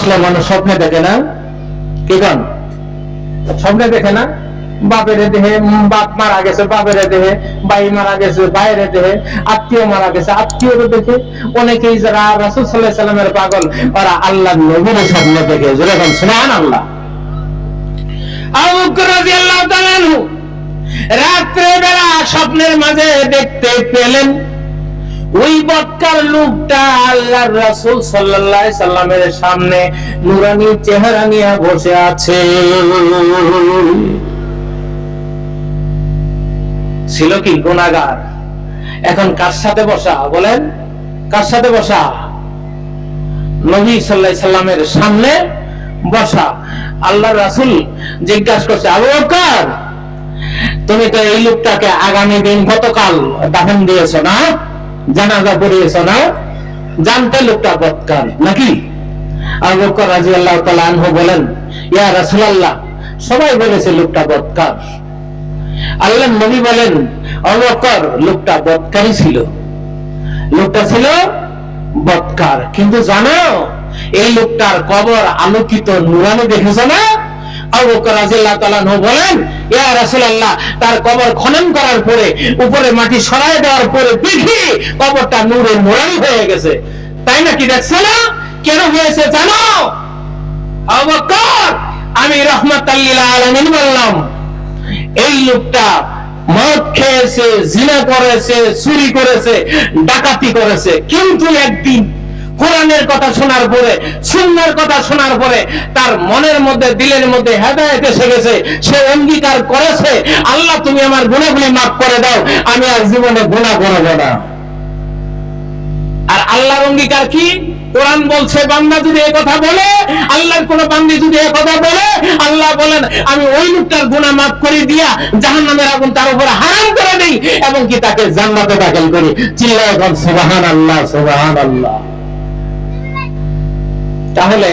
আসলে মানুষ স্বপ্নে দেখে না। কি কন? স্বপ্নে দেখে না? বাপের দেহে বাপ মারা গেছে, বাপের দেহে ভাই মারা গেছে, বাইরে দেহে, আত্মীয় মারা গেছে আত্মীয় দেখে অনেকেই যারা রাসুল সাল্লাহ সাল্লামের পাগল, ওরা আল্লাহ নবীর স্বপ্নে দেখে। যেরকম স্নান আল্লাহ রাত্রে বেলা স্বপ্নের মাঝে দেখতে পেলেন ওই বক্কার লোকটা আল্লাহর রাসূল সাল্লাল্লাহু সাল্লামের সামনে নুরানি চেহারা নিয়ে বসে আছে। ছিল কি গুনাহগার? এখন কার সাথে বসা? বলেন, কার সাথে বসা? নবী আলাইহি সাল্লামের সামনে বসা। আল্লাহ রাসুল জিজ্ঞাসা করছে, আবু তুমি তো এই লোকটাকে আগামী দিন গতকাল দাফন দিয়েছ না? জানাজা পড়িয়েছ না জানতে লোকটা বৎকার নাকি? বলেন সবাই বলেছে লোকটা বৎকার বলেন লোকটা ছিল। লোকটা ছিল বৎকার কিন্তু জানো, এই লোকটার কবর আলোকিত নুরানি দেখেছ না? খনন করার পরে, উপরে মাটি সরায় দেওয়ার পরে হয়ে গেছে। তাই না? জানো? আমি রহমাতাল্লিল আলামিন বললাম, এই লোকটা মদ খেয়েছে, জিনা করেছে, চুরি করেছে, ডাকাতি করেছে, কিন্তু একদিন কোরআনের কথা শোনার পরে, সুন্নার কথা শোনার পরে, তার মনের মধ্যে, দিলের মধ্যে হেদায়েত এসে গেছে। সে অঙ্গীকার করেছে। আল্লাহ, তুমি আমার গুণাগুলি মাফ করে দাও। আমি আর জীবনে গুণা করব না। আর আল্লাহর অঙ্গীকার কি? কোরআন বলছে, বান্দা যদি কথা বলে, আল্লাহর কোন বান্দি যদি কথা বলে, আল্লাহ বলেন, আমি ওই লোকটার গুনাহ মাফ করে দিয়া জাহান্নামের আগুন তার উপরে হারাম করে দেই, এবং কি তাকে জান্নাতে দাখিল করি। চিল্লায় এখন সুবহানাল্লাহ সুবহানাল্লাহ। তাহলে